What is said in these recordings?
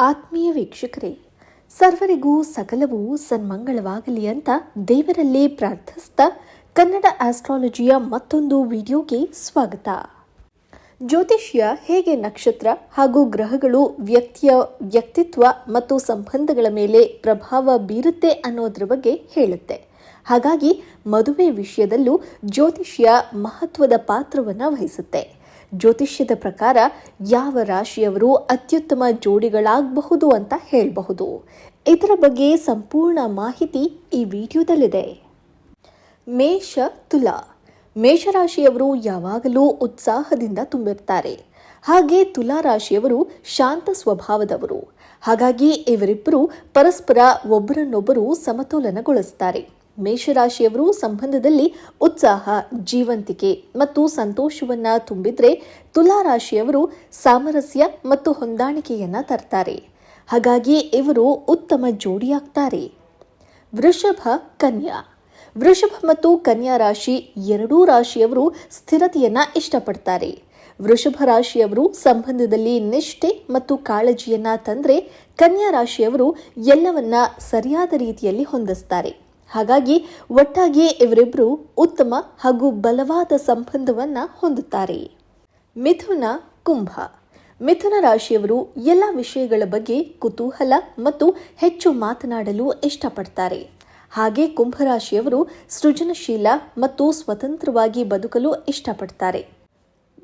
ಆತ್ಮೀಯ ವೀಕ್ಷಕರೇ, ಸರ್ವರಿಗೂ ಸಕಲವೂ ಸನ್ಮಂಗಳವಾಗಲಿ ಅಂತ ದೇವರಲ್ಲಿ ಪ್ರಾರ್ಥಿಸ್ತಾ ಕನ್ನಡ ಆಸ್ಟ್ರಾಲಜಿಯ ಮತ್ತೊಂದು ವಿಡಿಯೋಗೆ ಸ್ವಾಗತ. ಜ್ಯೋತಿಷ್ಯ ಹೇಗೆ ನಕ್ಷತ್ರ ಹಾಗೂ ಗ್ರಹಗಳು ವ್ಯಕ್ತಿಯ ವ್ಯಕ್ತಿತ್ವ ಮತ್ತು ಸಂಬಂಧಗಳ ಮೇಲೆ ಪ್ರಭಾವ ಬೀರುತ್ತೆ ಅನ್ನೋದ್ರ ಬಗ್ಗೆ ಹೇಳುತ್ತೆ. ಹಾಗಾಗಿ ಮದುವೆ ವಿಷಯದಲ್ಲೂ ಜ್ಯೋತಿಷ್ಯ ಮಹತ್ವದ ಪಾತ್ರವನ್ನು ವಹಿಸುತ್ತೆ. ಜ್ಯೋತಿಷ್ಯದ ಪ್ರಕಾರ ಯಾವ ರಾಶಿಯವರು ಅತ್ಯುತ್ತಮ ಜೋಡಿಗಳಾಗಬಹುದು ಅಂತ ಹೇಳಬಹುದು. ಇದರ ಬಗ್ಗೆ ಸಂಪೂರ್ಣ ಮಾಹಿತಿ ಈ ವಿಡಿಯೋದಲ್ಲಿದೆ. ಮೇಷ ತುಲಾ. ಮೇಷರಾಶಿಯವರು ಯಾವಾಗಲೂ ಉತ್ಸಾಹದಿಂದ ತುಂಬಿರ್ತಾರೆ ಹಾಗೆ ತುಲಾ ರಾಶಿಯವರು ಶಾಂತ ಸ್ವಭಾವದವರು. ಹಾಗಾಗಿ ಇವರಿಬ್ಬರು ಪರಸ್ಪರ ಒಬ್ಬರನ್ನೊಬ್ಬರು ಸಮತೋಲನಗೊಳಿಸ್ತಾರೆ ಮೇಷರಾಶಿಯವರು ಸಂಬಂಧದಲ್ಲಿ ಉತ್ಸಾಹ, ಜೀವಂತಿಕೆ ಮತ್ತು ಸಂತೋಷವನ್ನ ತುಂಬಿದ್ರೆ ತುಲಾ ರಾಶಿಯವರು ಸಾಮರಸ್ಯ ಮತ್ತು ಹೊಂದಾಣಿಕೆಯನ್ನ ತರ್ತಾರೆ. ಹಾಗಾಗಿ ಇವರು ಉತ್ತಮ ಜೋಡಿಯಾಗ್ತಾರೆ. ವೃಷಭ, ಕನ್ಯಾ. ವೃಷಭ ಮತ್ತು ಕನ್ಯಾ ರಾಶಿ ಎರಡೂ ರಾಶಿಯವರು ಸ್ಥಿರತೆಯನ್ನು ಇಷ್ಟಪಡ್ತಾರೆ. ವೃಷಭ ರಾಶಿಯವರು ಸಂಬಂಧದಲ್ಲಿ ನಿಷ್ಠೆ ಮತ್ತು ಕಾಳಜಿಯನ್ನ ತಂದ್ರೆ ಕನ್ಯಾ ರಾಶಿಯವರು ಎಲ್ಲವನ್ನ ಸರಿಯಾದ ರೀತಿಯಲ್ಲಿ ಹೊಂದಿಸ್ತಾರೆ. ಹಾಗಾಗಿ ಒಟ್ಟಾಗಿಯೇ ಇವರಿಬ್ಬರು ಉತ್ತಮ ಹಾಗೂ ಬಲವಾದ ಸಂಬಂಧವನ್ನು ಹೊಂದುತ್ತಾರೆ. ಮಿಥುನ ಕುಂಭ. ಮಿಥುನ ರಾಶಿಯವರು ಎಲ್ಲ ವಿಷಯಗಳ ಬಗ್ಗೆ ಕುತೂಹಲ ಮತ್ತು ಹೆಚ್ಚು ಮಾತನಾಡಲು ಇಷ್ಟಪಡ್ತಾರೆ. ಹಾಗೆ ಕುಂಭರಾಶಿಯವರು ಸೃಜನಶೀಲ ಮತ್ತು ಸ್ವತಂತ್ರವಾಗಿ ಬದುಕಲು ಇಷ್ಟಪಡ್ತಾರೆ.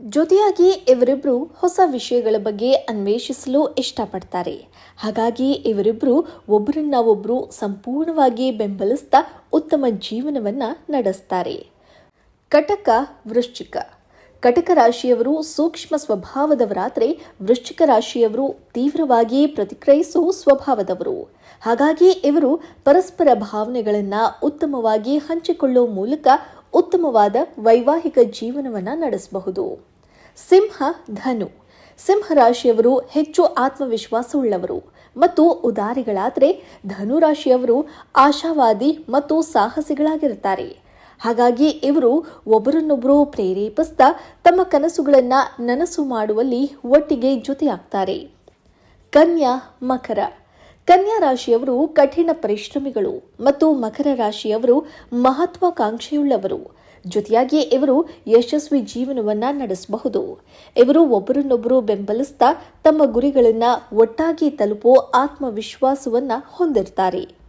ಜೊತೆಯಾಗಿ ಇವರಿಬ್ಬರು ಹೊಸ ವಿಷಯಗಳ ಬಗ್ಗೆ ಅನ್ವೇಷಿಸಲು ಇಷ್ಟಪಡ್ತಾರೆ. ಹಾಗಾಗಿ ಇವರಿಬ್ಬರು ಒಬ್ಬರನ್ನ ಒಬ್ಬರು ಸಂಪೂರ್ಣವಾಗಿ ಬೆಂಬಲಿಸ್ತಾ ಉತ್ತಮ ಜೀವನವನ್ನು ನಡೆಸ್ತಾರೆ. ಕಟಕ ವೃಶ್ಚಿಕ. ಕಟಕ ರಾಶಿಯವರು ಸೂಕ್ಷ್ಮ ಸ್ವಭಾವದವರಾದರೆ ವೃಶ್ಚಿಕ ರಾಶಿಯವರು ತೀವ್ರವಾಗಿ ಪ್ರತಿಕ್ರಿಯಿಸುವ ಸ್ವಭಾವದವರು. ಹಾಗಾಗಿ ಇವರು ಪರಸ್ಪರ ಭಾವನೆಗಳನ್ನು ಉತ್ತಮವಾಗಿ ಹಂಚಿಕೊಳ್ಳುವ ಮೂಲಕ ಉತ್ತಮವಾದ ವೈವಾಹಿಕ ಜೀವನವನ್ನು ನಡೆಸಬಹುದು. ಸಿಂಹ ಧನು. ಸಿಂಹ ರಾಶಿಯವರು ಹೆಚ್ಚು ಆತ್ಮವಿಶ್ವಾಸವುಳ್ಳವರು ಮತ್ತು ಉದಾರಿಗಳಾದರೆ ಧನು ರಾಶಿಯವರು ಆಶಾವಾದಿ ಮತ್ತು ಸಾಹಸಿಗಳಾಗಿರುತ್ತಾರೆ. ಹಾಗಾಗಿ ಇವರು ಒಬ್ಬರನ್ನೊಬ್ಬರು ಪ್ರೇರೇಪಿಸ್ತಾ ತಮ್ಮ ಕನಸುಗಳನ್ನು ನನಸು ಮಾಡುವಲ್ಲಿ ಒಟ್ಟಿಗೆ ಜೊತೆಯಾಗ್ತಾರೆ. ಕನ್ಯಾ ಮಕರ. ಕನ್ಯಾ ರಾಶಿಯವರು ಕಠಿಣ ಪರಿಶ್ರಮಿಗಳು ಮತ್ತು ಮಕರ ರಾಶಿಯವರು ಮಹತ್ವಾಕಾಂಕ್ಷೆಯುಳ್ಳವರು. ಜೊತೆಯಾಗಿ ಇವರು ಯಶಸ್ವಿ ಜೀವನವನ್ನ ನಡೆಸಬಹುದು. ಇವರು ಒಬ್ಬರನ್ನೊಬ್ಬರು ಬೆಂಬಲಿಸ್ತಾ ತಮ್ಮ ಗುರಿಗಳನ್ನ ಒಟ್ಟಾಗಿ ತಲುಪೋ ಆತ್ಮವಿಶ್ವಾಸವನ್ನ ಹೊಂದಿರ್ತಾರೆ.